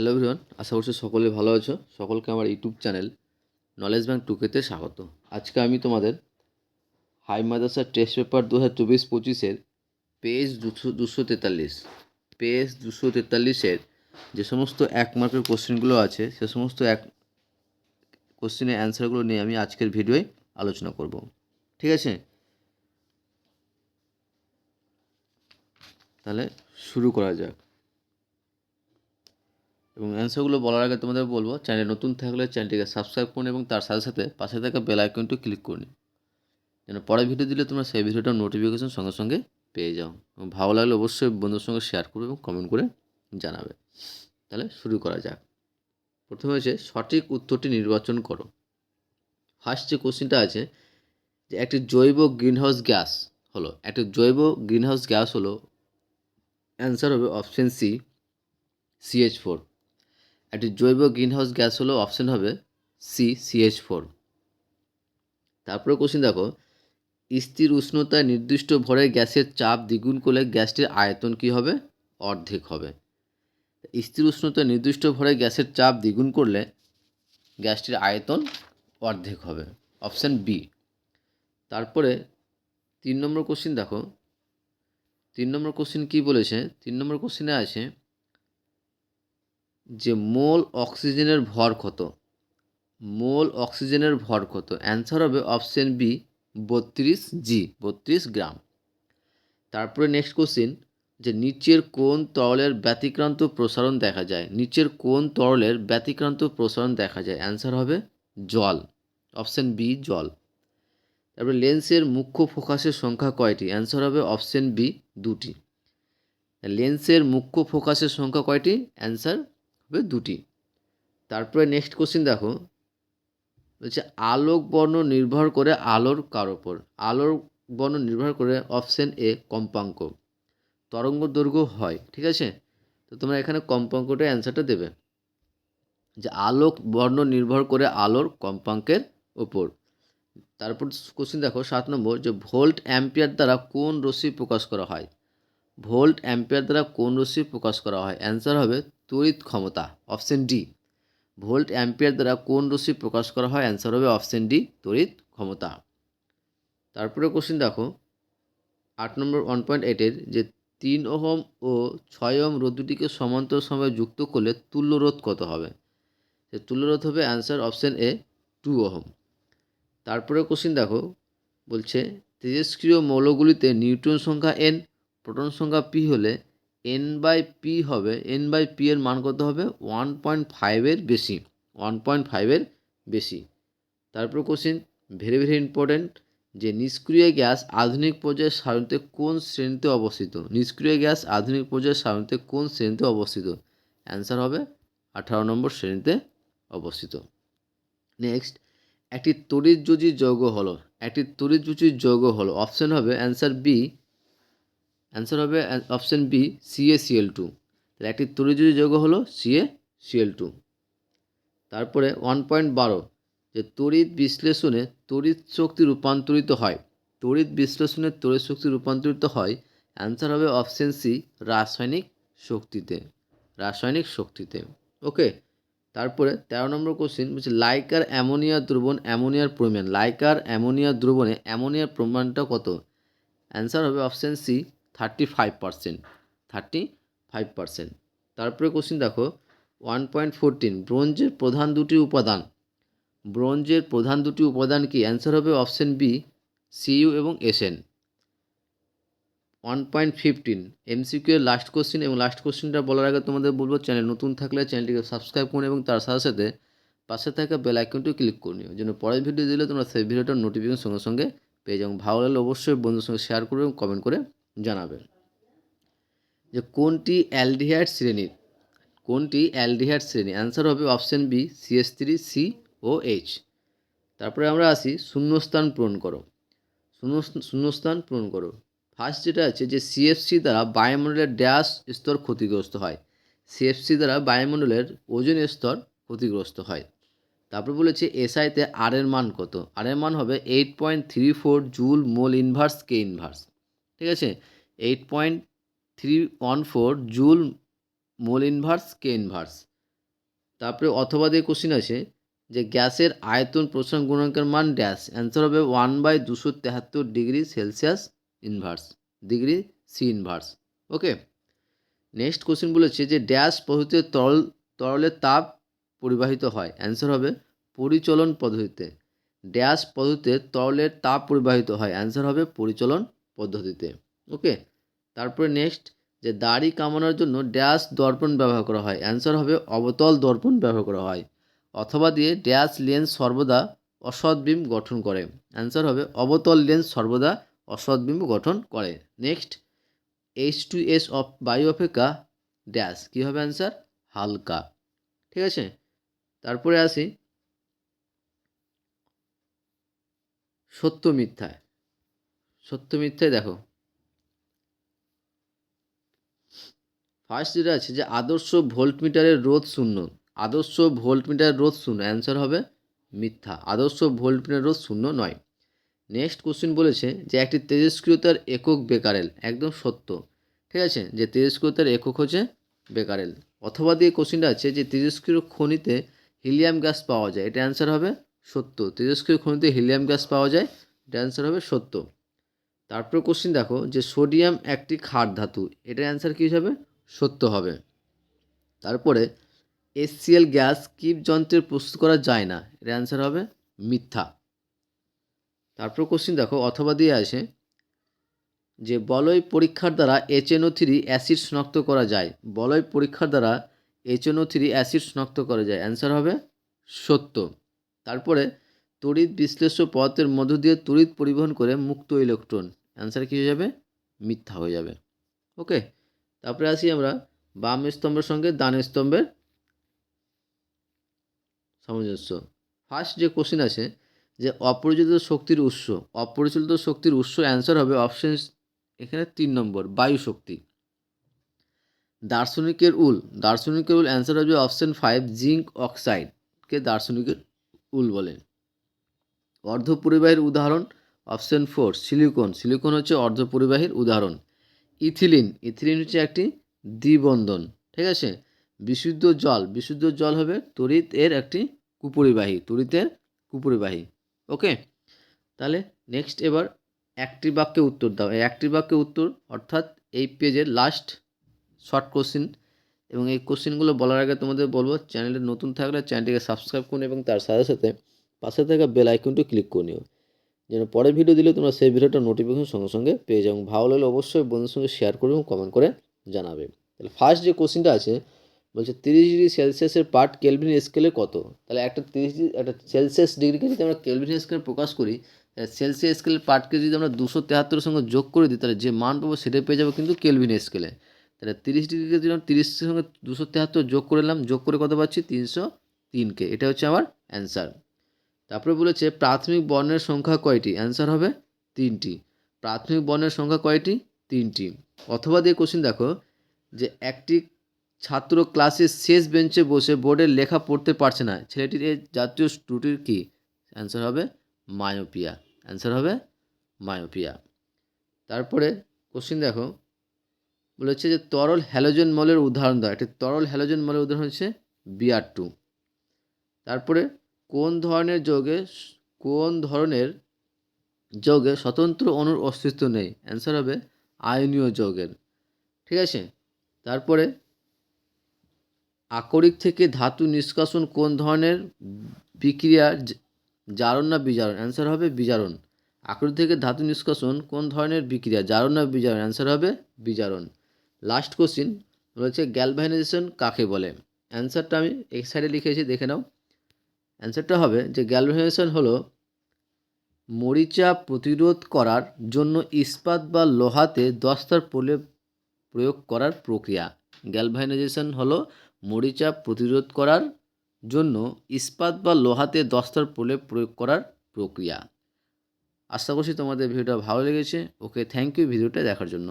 Hello everyone আশা করছি সকলে ভালো আছো। সকলকে আমার ইউটিউব চ্যানেল নলেজ ব্যাংক টুকেতে স্বাগত। আজকে আমি তোমাদের হাই মাদ্রাসা টেস্ট পেপার দু হাজার চব্বিশ পঁচিশের পেজ দুশো দুশো তেতাল্লিশ। পেজ দুশো তেতাল্লিশের যে সমস্ত এক মার্কের কোশ্চেনগুলো আছে, সে সমস্ত এক কোশ্চেনের অ্যান্সারগুলো নিয়ে আমি আজকের ভিডিওয় আলোচনা করব। ঠিক আছে? তাহলে শুরু করা যাক। এবং অ্যান্সারগুলো বলার আগে তোমাদের বলব চ্যানেল নতুন থাকলে চ্যানেলটিকে সাবস্ক্রাইব করুন এবং তার সাথে সাথে পাশে থাকা বেল আইকনটি ক্লিক করুন। যেন পরে ভিডিও দিলে তোমরা সেই ভিডিওটার নোটিফিকেশন সঙ্গে সঙ্গে পেয়ে যাও। এবং ভালো লাগলে অবশ্যই বন্ধুর সঙ্গে শেয়ার করবে এবং কমেন্ট করে জানাবে। তাহলে শুরু করা যাক। প্রথমে হচ্ছে সঠিক উত্তরটি নির্বাচন করো। ফার্স্ট যে কোশ্চেনটা আছে, যে একটি জৈব গ্রিনহাউস গ্যাস হলো, একটি জৈব গ্রিনহাউস গ্যাস হলো অ্যান্সার হবে অপশন সি সিএইচ ফোর একটি জৈব গ্রিনহাউস গ্যাস হলো অপশন হবে সি সিএইচ ফোর তারপরে কোশ্চেন দেখো, স্থির উষ্ণতায় নির্দিষ্ট ভরে গ্যাসের চাপ দ্বিগুণ করলে গ্যাসটির আয়তন কী হবে? অর্ধেক হবে। স্থির উষ্ণতায় নির্দিষ্ট ভরে গ্যাসের চাপ দ্বিগুণ করলে গ্যাসটির আয়তন অর্ধেক হবে। অপশান বি তারপরে তিন নম্বর কোশ্চিন দেখো, তিন নম্বর কোশ্চিন কী বলেছে? তিন নম্বর কোশ্চিনে আছে যে মোল অক্সিজেনের ভর কত? মোল অক্সিজেনের ভর কত? অ্যান্সার হবে অপশন বি, বত্রিশ জি বত্রিশ গ্রাম। তারপরে নেক্সট কোশ্চিন, যে নিচের কোন তরলের ব্যতিক্রান্ত প্রসারণ দেখা যায়। নিচের কোন তরলের ব্যতিক্রান্ত প্রসারণ দেখা যায়। অ্যান্সার হবে জল। অপশন বি, জল। তারপরে লেন্সের মুখ্য ফোকাসের সংখ্যা কয়টি? অ্যান্সার হবে অপশন বি, দুটি। লেন্সের মুখ্য ফোকাসের সংখ্যা কয়টি? অ্যান্সার দুটি। তারপরে নেক্সট কোশ্চিন দেখো। বলছে, আলোক বর্ণ নির্ভর করে আলোর কার ওপর আলোর বর্ণ নির্ভর করে অপশন এ কম্পাঙ্ক। তরঙ্গ দৈর্ঘ্য হয়, ঠিক আছে? তো তোমরা এখানে কম্পাঙ্কটা অ্যান্সারটা দেবে। যে আলোক বর্ণ নির্ভর করে আলোর কম্পাঙ্কের ওপর তারপর কোশ্চিন দেখো, সাত নম্বর, যে ভোল্ট অ্যাম্পিয়ার দ্বারা কোন রশ্মি প্রকাশ করা হয়? ভোল্ট অ্যাম্পিয়ার দ্বারা কোন রশ্মি প্রকাশ করা হয়? অ্যান্সার হবে তড়িৎ ক্ষমতা অপশন ডি ভোল্ট অ্যাম্পিয়ার দ্বারা কোন রশ্মি প্রকাশ করা হয়? অ্যান্সার হবে অপশন ডি তড়িৎ ক্ষমতা। তারপরে কোশ্চিন দেখো। আট নম্বর ওয়ান পয়েন্ট এইটের যে তিন ওহম ও ছয় ওহম রোধ দুটিকে সমান্তর সময় যুক্ত করলে তুল্য রোধ কত হবে? সে তুল্য রোধ হবে answer option A two ohm. তারপরে কোশ্চিন দেখো। বলছে তেজস্ক্রিয় মৌলগুলিতে নিউট্রন সংখ্যা এন প্রোটন সংখ্যা পি হলে এন বাই পি হবে এন বাই পি এর মান কত হবে? ওয়ান পয়েন্ট ফাইভের বেশি ওয়ান পয়েন্ট ফাইভের বেশি। তারপর কোশ্চিন ভেরি ভেরি ইম্পর্ট্যান্ট যে নিষ্ক্রিয় গ্যাস আধুনিক পর্যায়ের সারণীতে কোন শ্রেণীতে অবস্থিত? নিষ্ক্রিয় গ্যাস আধুনিক পর্যায়ের সারণীতে কোন শ্রেণীতে অবস্থিত? অ্যান্সার হবে, আঠারো নম্বর শ্রেণীতে অবস্থিত। নেক্সট একটি তড়িৎযোজী যৌগ হলো, একটি তড়িৎযোজী যৌগ হলো। অপশন হবে অ্যান্সার বি অ্যান্সার হবে option B CA CL two তাহলে একটি তড়িৎযোজী যৌগ হলো সিএ সিএল টু তারপরে ওয়ান পয়েন্ট বারো, যে তড়িৎ বিশ্লেষণে তড়িৎ শক্তি রূপান্তরিত হয়। তড়িৎ বিশ্লেষণে তড়িৎ শক্তি রূপান্তরিত হয় অ্যান্সার হবে অপশন সি রাসায়নিক শক্তিতে রাসায়নিক শক্তিতে। ওকে তারপরে তেরো নম্বর কোশ্চিন বলছে লাইকার অ্যামোনিয়া দ্রবণ অ্যামোনিয়ার পরিমাণ, লাইকার অ্যামোনিয়া দ্রবণে অ্যামোনিয়ার পরিমাণটা কত? অ্যান্সার হবে option C thirty five percent thirty five percent তারপরে কোশ্চিন দেখো ওয়ান পয়েন্ট ফোরটিন ব্রোঞ্জের প্রধান দুটি উপাদান। ব্রোঞ্জের প্রধান দুটি উপাদান কি? অ্যান্সার হবে অপশান বি সিইউ এবং SN one point fifteen MCQ এর লাস্ট কোশ্চিন এবং লাস্ট কোশ্চিনটা বলার আগে তোমাদের বলব চ্যানেল নতুন থাকলে চ্যানেলটিকে সাবস্ক্রাইব করুন এবং তার সাথে সাথে পাশে থাকা বেল আইকনটিও ক্লিক করে নিও, যেন পরের ভিডিও দিলে তোমরা সেই ভিডিওটার নোটিফিকেশন সঙ্গে সঙ্গে পেয়ে যাও। ভালো লাগলে অবশ্যই বন্ধুর সঙ্গে শেয়ার করবে এবং কমেন্ট করে জানাবেন। যে কোনটি অ্যালডিহাইড শ্রেণির? কোনটি অ্যালডিহাইড শ্রেণি অ্যান্সার হবে option B CS three C O H তারপরে আমরা আসি, শূন্যস্থান পূরণ করো। শূন্য শূন্যস্থান পূরণ করো। ফার্স্ট যেটা আছে যে সিএফসি দ্বারা বায়ুমণ্ডলের ড্যাশ স্তর ক্ষতিগ্রস্ত হয়। সিএফসি দ্বারা বায়ুমণ্ডলের ওজন স্তর ক্ষতিগ্রস্ত হয়। তারপর বলেছে এসআইতে আর এর মান কত? আর এর মান হবে eight point three four joule mole inverse K inverse ঠিক আছে? Eight point three one four joule mole inverse K inverse তারপরে অথবা দিয়ে কোশ্চিন আছে যে গ্যাসের আয়তন প্রসারণ গুণাঙ্কের মান ড্যাশ অ্যান্সার হবে ওয়ান বাই দুশো তেহাত্তর degree Celsius inverse degree C inverse okay next question বলেছে যে ড্যাশ পদ্ধতিতে তরল, তরলের তাপ পরিবাহিত হয়। অ্যান্সার হবে পরিচলন পদ্ধতিতে। ড্যাশ পদ্ধতিতে তরলের তাপ পরিবাহিত হয়। অ্যান্সার হবে পরিচলন পদ্ধতিতে। ওকে তারপরে নেক্সট যে দাড়ি কামানোর জন্য ড্যাশ দর্পণ ব্যবহার করা হয়। অ্যান্সার হবে অবতল দর্পণ ব্যবহার করা হয়। অথবা দিয়ে ড্যাশ লেন্স সর্বদা অসৎ বিম গঠন করে। অ্যান্সার হবে অবতল লেন্স সর্বদা অসৎ বিম গঠন করে। Next H two S of বায়ু অপেক্ষা ড্যাশ কী হবে অ্যান্সার হালকা। ঠিক আছে? তারপরে আসি সত্য মিথ্যায়। সত্য মিথ্যায় দেখো। ফার্স্ট যেটা আছে যে আদর্শ ভোল্টমিটারের রোধ শূন্য। আদর্শ ভোল্টমিটারের রোধ শূন্য অ্যান্সার হবে মিথ্যা। আদর্শ ভোল্টমিটার রোধ শূন্য নয়। নেক্সট কোশ্চেন বলেছে যে একটি তেজস্ক্রিয়তার একক বেকারেল, একদম সত্য। ঠিক আছে? যে তেজস্ক্রিয়তার একক হচ্ছে বেকারেল। অথবা দিয়ে কোশ্চেনটা আছে যে তেজস্ক্রিয় খনিতে হিলিয়াম গ্যাস পাওয়া যায়, এটা অ্যান্সার হবে সত্য। তেজস্ক্রিয় খনিতে হিলিয়াম গ্যাস পাওয়া যায়, এটা অ্যান্সার হবে সত্য। তারপর কোশ্চেন দেখো যে সোডিয়াম একটি ক্ষার ধাতু, এটার অ্যান্সার কী হবে? সত্য হবে। তারপরে এসসিএল গ্যাস কিপ যন্ত্রে প্রস্তুত করা যায় না, এর অ্যান্সার হবে মিথ্যা। তারপর কোশ্চিন দেখো, অথবা দিয়ে আসে যে বলয় পরীক্ষার দ্বারা এইচএনও থ্রি অ্যাসিড শনাক্ত করা যায়। বলয় পরীক্ষার দ্বারা এইচএনও থ্রি অ্যাসিড শনাক্ত করা যায় অ্যান্সার হবে সত্য। তারপরে, তড়িৎ বিশ্লেষ্য পদার্থের মধ্য দিয়ে তড়িৎ পরিবহন করে মুক্ত ইলেকট্রন। অ্যান্সার কী হয়ে যাবে? মিথ্যা হয়ে যাবে। ওকে তারপরে আসি আমরা বাম স্তম্ভের সঙ্গে দান স্তম্ভের সামঞ্জস্য। ফার্স্ট যে কোশ্চেন আছে, যে অপরিচিত শক্তির উৎস অপরিচালিত শক্তির উৎস অ্যান্সার হবে অপশন এখানে তিন নম্বর, বায়ু শক্তি। দার্শনিকের উল দার্শনিকের উল অ্যান্সার হবে অপশন ফাইভ জিঙ্ক অক্সাইডকে দার্শনিকের উল বলে। অর্ধপরিবাহীর উদাহরণ অপশন ফোর, সিলিকন। সিলিকন হচ্ছে অর্ধপরিবাহীর উদাহরণ। ইথিলিন ইথিলিন হচ্ছে একটি দ্বিবন্ধন, ঠিক আছে? বিশুদ্ধ জল বিশুদ্ধ জল হবে তড়িৎ এর একটি কুপরিবাহী তড়িতের কুপরিবাহী, ওকে? তাহলে নেক্সট এবার একটি বাক্যে উত্তর দাও। এই একটি বাক্যে উত্তর, অর্থাৎ এই পেজের লাস্ট শর্ট কোশ্চিন এবং এই কোশ্চিনগুলো বলার আগে তোমাদের বলব, চ্যানেলে নতুন থাকলে চ্যানেলটিকে সাবস্ক্রাইব করুন, এবং তার সাথে সাথে পাশে থাকা বেল আইকনটি ক্লিক করে নিও। যেন পরের ভিডিও দিলে তোমরা সেই ভিডিওটা নোটিফিকেশন সঙ্গে সঙ্গে পেয়ে যাও। ভালো লাগলে অবশ্যই বন্ধুদের সঙ্গে শেয়ার করবে এবং কমেন্ট করে জানাবে। তাহলে ফার্স্ট যে কোশ্চিনটা আছে, বলছে তিরিশ ডিগ্রি সেলসিয়াসের পার্ট কেলভিন স্কেলে কত? তাহলে একটা তিরিশ ডিগ্রি একটা সেলসিয়াস ডিগ্রিকে যদি আমরা কেলভিন স্কেলে প্রকাশ করি, তাহলে সেলসিয়াস স্কেলের পার্টকে যদি আমরা দুশো তেহাত্তরের সঙ্গে যোগ করে দিই, তাহলে যে মান পাবো সেটাই পেয়ে যাব কিন্তু কেলভিন স্কেলে তাহলে তিরিশ ডিগ্রিকে যদি আমরা তিরিশের সঙ্গে দুশো তেহাত্তর যোগ করে নিলাম, যোগ করে কত পাচ্ছি? তিনশো তিনকে এটা হচ্ছে আমার অ্যান্সার তারপরে বলেছে, প্রাথমিক বর্ণের সংখ্যা কয়টি? অ্যান্সার হবে তিনটি। প্রাথমিক বর্ণের সংখ্যা কয়টি? তিনটি। অথবা দিয়ে কোশ্চিন দেখো, যে একটি ছাত্র ক্লাসের শেষ বেঞ্চে বসে বোর্ডের লেখা পড়তে পারছে না, ছেলেটির এই জাতীয় ত্রুটির কি? অ্যান্সার হবে মায়োপিয়া। অ্যান্সার হবে মায়োপিয়া। তারপরে কোশ্চিন দেখো, বলেছে যে তরল হ্যালোজেন মলের উদাহরণ দাও। একটি তরল হ্যালোজেন মলের উদাহরণ হচ্ছে বিআর টু তারপরে কোন ধরনের যোগে কোন ধরনের যোগে স্বতন্ত্র অণুর অস্তিত্ব নেই? অ্যান্সার হবে আয়নীয় যৌগের। ঠিক আছে? তারপরে আকরিক থেকে ধাতু নিষ্কাশন কোন ধরনের বিক্রিয়ার জারণ না বিজারণ? অ্যান্সার হবে বিজারণ। আকরিক থেকে ধাতু নিষ্কাশন কোন ধরনের বিক্রিয়া, জারণ না বিজারণ? অ্যান্সার হবে বিজারণ। লাস্ট কোশ্চিন রয়েছে গ্যালভানাইজেশন কাকে বলে? অ্যান্সারটা আমি এক সাইডে লিখেছি দেখে নাও। অ্যান্সারটা হবে যে গ্যালভানাইজেশন হলো মরিচা প্রতিরোধ করার জন্য ইস্পাত বা লোহাতে দস্তার প্রলেপ প্রয়োগ করার প্রক্রিয়া। গ্যালভানাইজেশন হলো মরিচা প্রতিরোধ করার জন্য ইস্পাত বা লোহাতে দস্তার প্রলেপ প্রয়োগ করার প্রক্রিয়া। আশা করছি তোমাদের ভিডিওটা ভালো লেগেছে। ওকে থ্যাংক ইউ ভিডিওটা দেখার জন্য।